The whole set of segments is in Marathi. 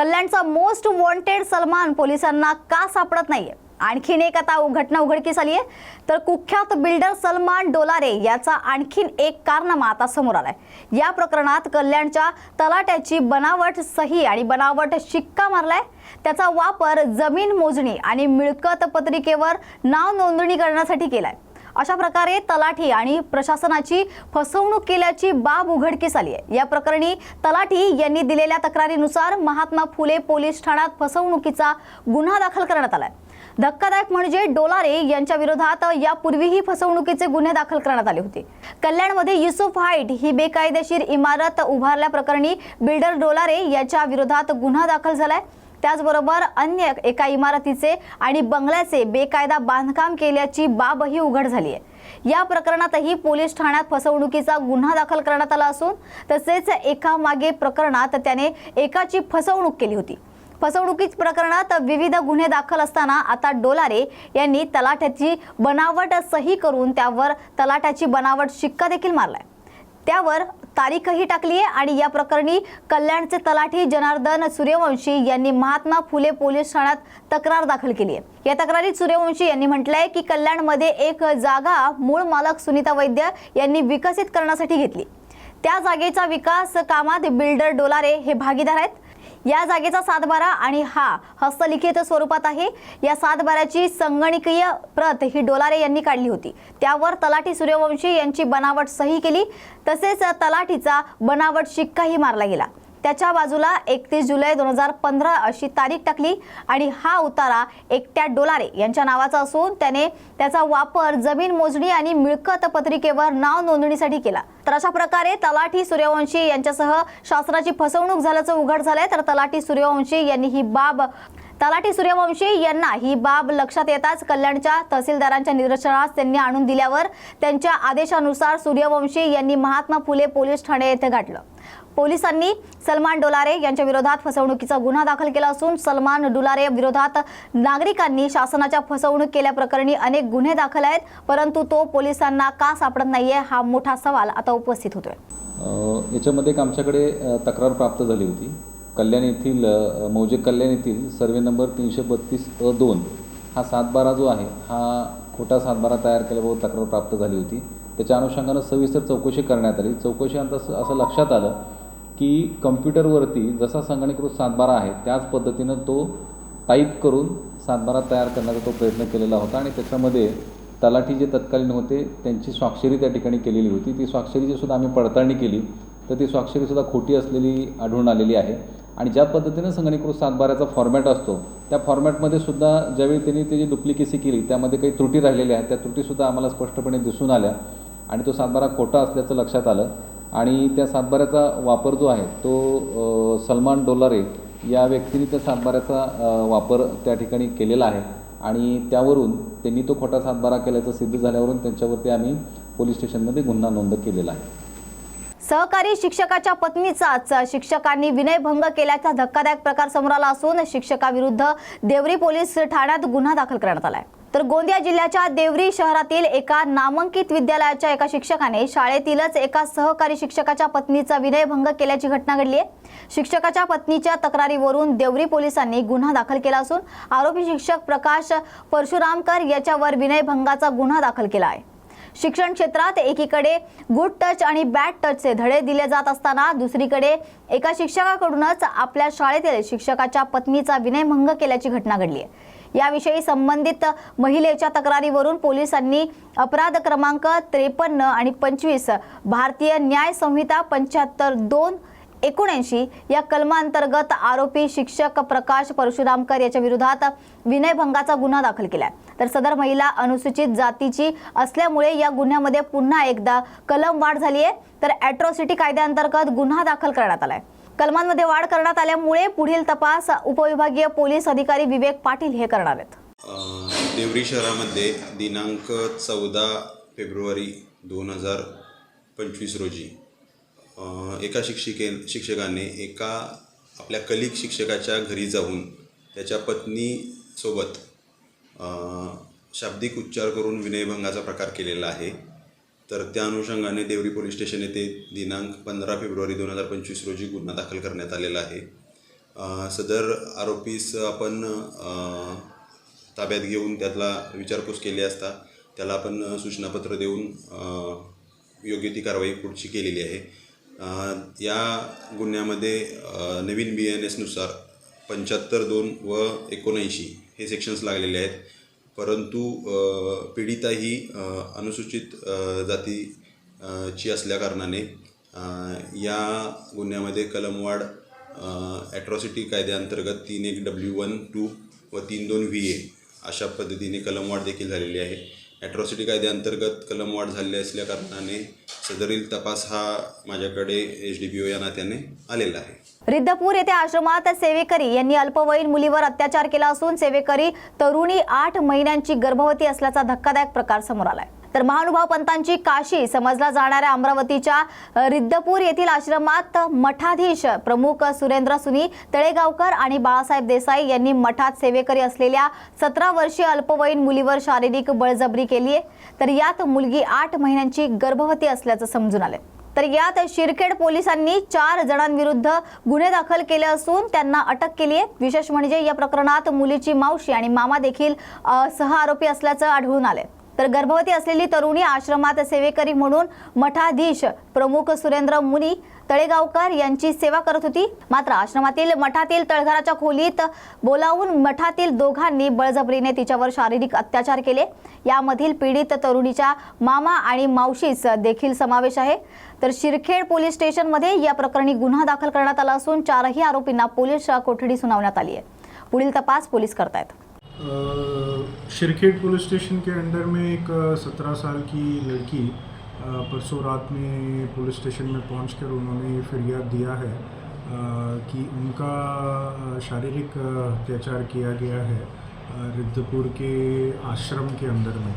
कल्याणचा मोस्ट वॉन्टेड सलमान पोलिसांना का सापडत नाहीये? आणखीन एक आता घटना उघडकीस आली आहे तर कुख्यात बिल्डर सलमान डोलारे याचा आणखीन एक कारनामा आता समोर आलाय. या प्रकरणात कल्याणच्या तलाट्याची बनावट सही आणि बनावट शिक्का मारलाय. त्याचा वापर जमीन मोजणी आणि मिळकत पत्रिकेवर नाव नोंदणी करण्यासाठी केलाय. अशा प्रकारे तलाठी आणि प्रशासनाची फसवणूक केल्याची बाब उघडकीस आली आहे. या प्रकरणी तलाठी यांनी दिलेल्या तक्रारीनुसार महात्मा फुले पोलीस ठाण्यात फसवणुकीचा गुन्हा दाखल करण्यात आलाय. धक्कादायक म्हणजे डोलारे यांच्या विरोधात यापूर्वीही फसवणुकीचे गुन्हे दाखल करण्यात आले होते. कल्याणमध्ये युसुफ हाईट ही बेकायदेशीर इमारत उभारल्याप्रकरणी बिल्डर डोलारे याच्या विरोधात गुन्हा दाखल झालाय. त्याचबरोबर अन्य एका इमारतीचे आणि बंगल्याचे बेकायदा बांधकाम केल्याची बाबही उघड झाली आहे या प्रकरणातही पोलीस ठाण्यात फसवणुकीचा गुन्हा दाखल करण्यात आला असून तसेच एका मागे प्रकरणात त्याने एकाची फसवणूक केली होती. फसवणुकीच प्रकरणात विविध गुन्हे दाखल असताना आता डोलारे यांनी तलाठ्याची बनावट सही करून त्यावर तलाठ्याची बनावट शिक्का देखील मारलाय. त्यावर तारीखही टाकली आहे आणि या प्रकरणी कल्याणचे तलाठी जनार्दन सूर्यवंशी यांनी महात्मा फुले पोलीस ठाण्यात तक्रार दाखल केली आहे. या तक्रारीत सूर्यवंशी यांनी म्हटलंय की कल्याणमध्ये एक जागा मूळ मालक सुनीता वैद्य यांनी विकसित करण्यासाठी घेतली. त्या जागेचा विकास कामात बिल्डर डोलारे हे भागीदार आहेत. या जागेचा सातबारा आणि हा हस्तलिखित स्वरूपात आहे. या सातबाऱ्याची संगणकीय प्रत ही डोलारे यांनी काढली होती. त्यावर तलाठी सूर्यवंशी यांची बनावट सही केली. तसेच तलाठीचा बनावट शिक्काही मारला गेला. त्याच्या बाजूला एकतीस जुलै दोन हजार पंधरा अशी तारीख टाकली आणि हा उतारा एकट्या डोलारे यांच्या नावाचा असून त्याने त्याचा वापर जमीन मोजणी आणि मिळकत पत्रिकेवर नाव नोंदणीसाठी केला. तर अशा प्रकारे तलाठी सूर्यवंशी यांच्यासह शासनाची फसवणूक झाल्याचं उघड झालंय. तर तलाठी सूर्यवंशी यांनी ही बाब तलाठी सूर्यवंशी यांना ही बाब लक्षात येताच कल्याणच्या तहसीलदारांच्या निदर्शनास त्यांनी आणून दिल्यावर त्यांच्या आदेशानुसार सूर्यवंशी यांनी महात्मा फुले पोलीस ठाणे येथे गाठलं. पोलिसांनी सलमान डोलारे यांच्या विरोधात फसवणुकीचा गुन्हा दाखल केला असून सलमान डोलारे विरोधात नागरिकांनी शासनाच्या फसवणूक केल्याप्रकरणी अनेक गुन्हे दाखल आहेत परंतु तो पोलिसांना का सापडत नाहीये हा मोठा सवाल आता उपस्थित होतोय. याच्यामध्ये एक आमच्याकडे तक्रार प्राप्त झाली होती. कल्याण येथील मौजे कल्याण येथील सर्वे नंबर तीनशे बत्तीस अ दोन हा सातबारा जो आहे हा खोटा सातबारा तयार केल्याबाबत तक्रार प्राप्त झाली होती. त्याच्या अनुषंगानं सविस्तर चौकशी करण्यात आली. चौकशी अंत असं लक्षात आलं की कम्प्युटरवरती जसा संगणकीकृत सातबारा आहे त्याच पद्धतीनं तो टाईप करून सातबारा तयार करण्याचा तो प्रयत्न केलेला होता आणि त्याच्यामध्ये तलाठी जे तत्कालीन होते त्यांची स्वाक्षरी त्या ठिकाणी केलेली होती. ती स्वाक्षरीची सुद्धा आम्ही पडताळणी केली. तर ती स्वाक्षरीसुद्धा खोटी असलेली आढळून आलेली आहे. आणि ज्या पद्धतीनं संगणकीकृत सातबाऱ्याचा फॉर्मॅट असतो त्या फॉर्मॅटमध्ये सुद्धा ज्यावेळी त्यांनी त्याची डुप्लिकेसी केली त्यामध्ये काही त्रुटी राहिलेल्या आहेत त्या त्रुटीसुद्धा आम्हाला स्पष्टपणे दिसून आल्या. आणि तो सातबारा खोटा असल्याचं लक्षात आलं. आणि त्या सातबाऱ्याचा वापर जो आहे तो सलमान डोलारे या व्यक्तीने त्या सातबाऱ्याचा वापर त्या ठिकाणी केलेला आहे. आणि त्यावरून त्यांनी तो खोटा सातबारा केल्याचं सिद्ध झाल्यावरून त्यांच्यावरती आम्ही पोलीस स्टेशनमध्ये गुन्हा नोंद केलेला आहे. सहकारी शिक्षकाच्या पत्नीचाच शिक्षकांनी विनयभंग केल्याचा धक्कादायक प्रकार समोर आला असून शिक्षकाविरुद्ध देवरी पोलीस ठाण्यात गुन्हा दाखल करण्यात आला आहे तर गोंदिया जिल्ह्याच्या देवरी शहरातील एका नामांकित विद्यालयाच्या एका शिक्षकाने शाळेतीलच एका सहकारी शिक्षकाच्या पत्नीचा विनयभंग केल्याची घटना घडली आहे. शिक्षकाच्या पत्नीच्या तक्रारीवरून देवरी पोलिसांनी गुन्हा दाखल केला असून आरोपी शिक्षक प्रकाश परशुरामकर याच्यावर विनयभंगाचा गुन्हा दाखल केला आहे. शिक्षण क्षेत्रात एकीकडे गुड टच आणि बॅड टचचे धडे दिले जात असताना दुसरीकडे एका शिक्षकाकडूनच आपल्या शाळेतील शिक्षकाच्या पत्नीचा विनयभंग केल्याची घटना घडली आहे. याविषयी संबंधित महिलेच्या तक्रारीवरून पोलिसांनी अपराध क्रमांक त्रेपन्न आणि पंचवीस भारतीय न्याय संहिता पंच्याहत्तर दोन एकोणऐंशी या कलमांतर्गत आरोपी शिक्षक प्रकाश परशुरामकर याच्या विरोधात विनयभंगाचा गुन्हा दाखल केलाय. तर सदर महिला अनुसूचित जातीची असल्यामुळे या गुन्ह्यामध्ये पुन्हा एकदा कलम वाढ झाली आहे तर अॅट्रॉसिटी कायद्याअंतर्गत गुन्हा दाखल करण्यात आलाय. कलमांमध्ये वाढ करण्यात आल्यामुळे पुढील तपास उपविभागीय पोलीस अधिकारी विवेक पाटील हे करणार आहेत. देवरी शहरामध्ये दिनांक चौदा फेब्रुवारी दोन हजार पंचवीस रोजी एका शिक्षिके शिक्षकाने एका आपल्या कलिक शिक्षकाच्या घरी जाऊन त्याच्या पत्नीसोबत शाब्दिक उच्चार करून विनयभंगाचा प्रकार केलेला आहे. तर त्या अनुषंगाने देवरी पोलीस स्टेशन येथे दिनांक पंधरा फेब्रुवारी दोन हजार पंचवीस रोजी गुन्हा दाखल करण्यात आलेला आहे. सदर आरोपीस आपण ताब्यात घेऊन त्यातला विचारपूस केली असता त्याला आपण सूचनापत्र देऊन योग्य ती कारवाई पुढची केलेली आहे. या गुन्ह्यामध्ये नवीन बी एन एसनुसार पंच्याहत्तर दोन व एकोणऐंशी हे सेक्शन्स लागलेले आहेत. परंतु पीडिता ही अनुसूचित जाती ची असल्याकारणाने या गुन्ह्यामध्ये कलमवाढ ॲट्रॉसिटी कायद्याअंतर्गत तीन एक डब्ल्यू वन टू व तीन दोन व्ही ए अशा पद्धतीने कलमवाढ देखील झालेली आहे. ॲट्रॉसिटी कायद्याअंतर्गत कलमवाढ झालेली असल्याकारणाने सदरील तपास हा माझ्याकडे एच डी पी ओ या नात्याने आलेला आहे. रिद्धपूर येथे आश्रमात सेवेकरी यांनी अल्पवयीन मुलीवर अत्याचार केला असून सेवेकरी तरुणी आठ महिन्यांची गर्भवती असल्याचा धक्कादायक प्रकार समोर आलाय. तर महानुभाव पंतांची काशी समजला जाणाऱ्या अमरावतीच्या रिद्धपूर येथील आश्रमात मठाधीश प्रमुख सुरेंद्र सुनी तळेगावकर आणि बाळासाहेब देसाई यांनी मठात सेवेकरी असलेल्या सतरा वर्षीय अल्पवयीन मुलीवर शारीरिक बळजबरी केली आहे तर यात मुलगी आठ महिन्यांची गर्भवती असल्याचं समजून आलं तर यात शिरखेड पोलिसांनी चार जणांविरुद्ध गुन्हे दाखल केले असून त्यांना अटक केली आहे विशेष म्हणजे या प्रकरणात मुलीची मावशी आणि मामा देखील सह आरोपी असल्याचं आढळून आले तर गर्भवती असलेली तरुणी आश्रमात सेवेकरी म्हणून मठाधीश प्रमुख सुरेंद्र मुनी तळेगावकर यांची सेवा करत होती. मात्र आश्रमातील मठातील तळघराच्या खोलीत बोलावून मठातील दोघांनी बळजबरीने तिच्यावर शारीरिक अत्याचार केले. यामधील पीडित तरुणीच्या मामा आणि मावशीच देखील समावेश आहे. तर शिरखेड पोलीस स्टेशनमध्ये या प्रकरणी गुन्हा दाखल करण्यात आला असून चारही आरोपींना पोलीस कोठडी सुनावण्यात आली आहे. पुढील तपास पोलीस करतायत. शिरखेड पुलिस स्टेशन के अंडर में एक सत्रह साल की लड़की परसों रात में पुलिस स्टेशन में पहुंचकर उन्होंने ये फिरियाद दिया है कि उनका शारीरिक अत्याचार किया गया है रिद्धपुर के आश्रम के अंदर में।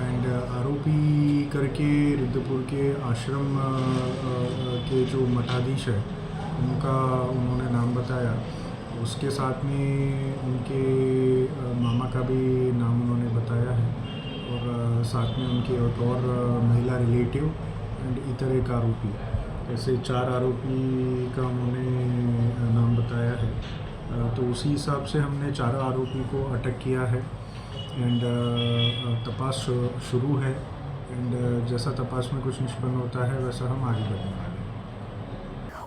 एंड आरोपी करके रिद्धपुर के आश्रम के जो मठाधीश है, उनका उन्होंने नाम बताया। उसके साथ में उनके मामा का भी नाम उन्होंने बताया है और साथ में उनके एक और महिला रिलेटिव एंड इतर एक आरोपी। ऐसे चार आरोपी का उन्होंने नाम बताया है। तो उसी हिसाब से हमने चारों आरोपी को अटक किया है एंड तपास शुरू है एंड जैसा तपास में कुछ निष्पन्न होता है, वैसा हम आगे हैं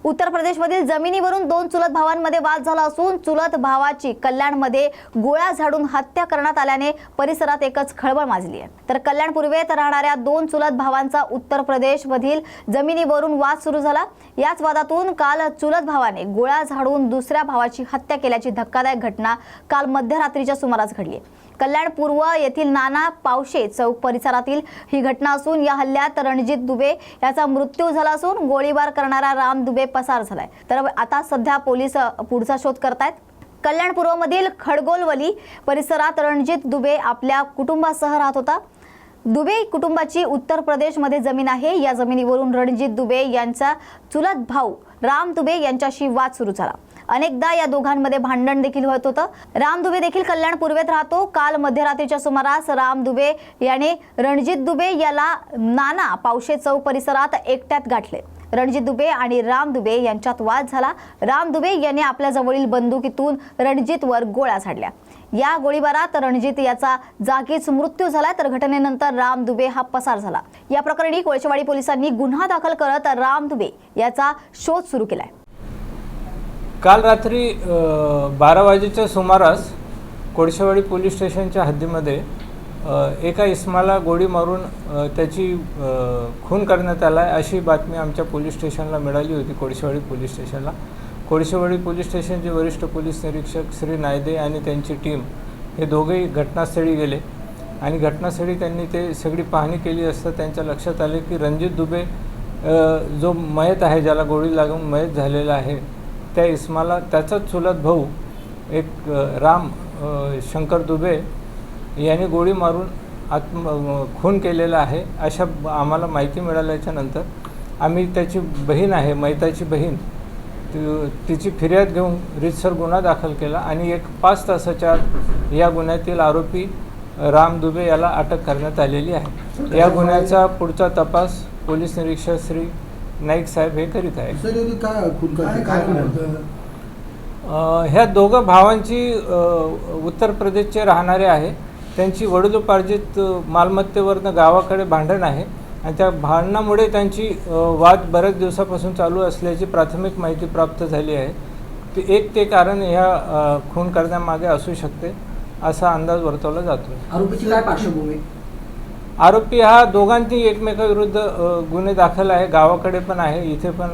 उत्तर प्रदेशमधील जमिनीवरून दोन चुलत भावांमध्ये वाद झाला असून चुलत भावाची कल्याणमध्ये गोळ्या झाडून हत्या करण्यात आल्याने परिसरात एकच खळबळ माजली आहे. तर कल्याण पूर्वेत राहणाऱ्या दोन चुलत भावांचा उत्तर प्रदेशमधील जमिनीवरून वाद सुरू झाला. याच वादातून काल चुलत भावाने गोळ्या झाडून दुसऱ्या भावाची हत्या केल्याची धक्कादायक घटना काल मध्यरात्रीच्या सुमारास घडली कल्याण पूर्व येथील नाना पावशे चौक परिसरातील ही घटना असून या हल्ल्यात रणजित दुबे याचा मृत्यू झाला असून गोळीबार करणारा राम दुबे पसार झालाय. तर आता सध्या पोलीस पुढचा शोध करतायत. कल्याण पूर्वमधील खडगोलवली परिसरात रणजित दुबे आपल्या कुटुंबासह राहत होता. दुबे कुटुंबाची उत्तर प्रदेशमध्ये जमीन आहे. या जमिनीवरून रणजित दुबे यांचा चुलत भाऊ राम दुबे यांच्याशी वाद सुरू झाला. अनेकदा या दोघांमध्ये भांडण देखील होत होतं. राम दुबे देखील कल्याण पूर्वेत राहतो. काल मध्यरात्रीच्या सुमारास राम दुबे याने रणजित दुबे याला नाना पावशे चौक परिसरात एकट्यात गाठले. रणजित दुबे आणि राम दुबे यांच्यात वाद झाला. राम दुबे याने आपल्या जवळील बंदुकीतून रणजितवर गोळ्या झाडल्या. या गोळीबारात रणजित याचा जागीच मृत्यू झाला. तर घटनेनंतर राम दुबे हा पसार झाला. या प्रकरणी कोळशेवाडी पोलिसांनी गुन्हा दाखल करत राम दुबे याचा शोध सुरू केलाय. काल रात्री बारा वाजेच्या सुमारास कोळशेवाडी पोलीस स्टेशनच्या हद्दीमध्ये एका इस्माला गोळी मारून त्याची खून करण्यात आला आहे अशी बातमी आमच्या पोलीस स्टेशनला मिळाली होती कोळशेवाडी पोलीस स्टेशनला. कोळशेवाडी पोलीस स्टेशनचे वरिष्ठ पोलीस निरीक्षक श्री नायदे आणि त्यांची टीम हे दोघेही घटनास्थळी गेले. आणि घटनास्थळी त्यांनी ते सगळी पाहणी केली असता त्यांच्या लक्षात आले की रणजित दुबे जो मयत आहे ज्याला गोळी लागून मयत झालेला आहे त्या इस्माला त्याचाच चुलत भाऊ एक राम शंकर दुबे यांनी गोळी मारून आत्म खून केलेला आहे. अशा आम्हाला माहिती मिळाल्याच्या नंतर आम्ही त्याची बहीण आहे मैताची बहीण तिची फिर्याद घेऊन रितसर गुन्हा दाखल केला आणि एक पाच तासाच्या या गुन्ह्यातील आरोपी राम दुबे याला अटक करण्यात आलेली आहे. या गुन्ह्याचा पुढचा तपास पोलीस निरीक्षक श्री नाईक साहेब हे करीत आहे सर यांनी काय खून करते काय खून करतं अ, ह्या दोघं भावांची अ, उत्तर प्रदेशचे राहणारे आहे त्यांची वडिलोपार्जित अ, मालमत्तेवरनं गावाकडे भांडण आहे. आणि त्या भांडणामुळे त्यांची अ, वाद बऱ्याच दिवसापासून चालू असल्याची प्राथमिक माहिती प्राप्त झाली आहे. ते एक ते कारण ह्या अ, खून करण्यामागे असू शकते असा अंदाज वर्तवला जातो आरोपीची काय पार्श्वभूमी? आरोपी हा दोघांची एकमेकाविरुद्ध गुन्हे दाखल आहे. गावाकडे पण आहे. इथे पण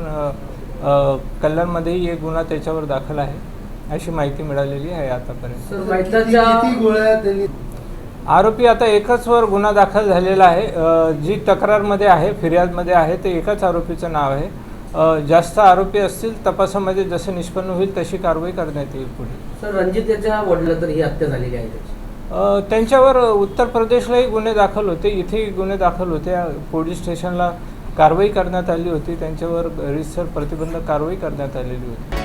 कल्याणमध्येही एक गुन्हा त्याच्यावर दाखल आहे. अशी माहिती मिळालेली आहे आतापर्यंत. आरोपी आता एकच वर गुन्हा दाखल झालेला आहे. जी तक्रारमध्ये आहे फिर्यादमध्ये आहे ते एकाच आरोपीचं नाव आहे. जास्त आरोपी असतील तपासामध्ये जसं निष्पन्न होईल तशी कारवाई करण्यात येईल पुढे. सर रणजित याच्या वडिला तर ही हत्या झालेली आहे. त्यांच्यावर उत्तर प्रदेशलाही गुन्हे दाखल होते इथेही गुन्हे दाखल होते. पोलीस स्टेशनला कारवाई करण्यात आली होती त्यांच्यावर रिसर प्रतिबंधक कारवाई करण्यात आलेली होती.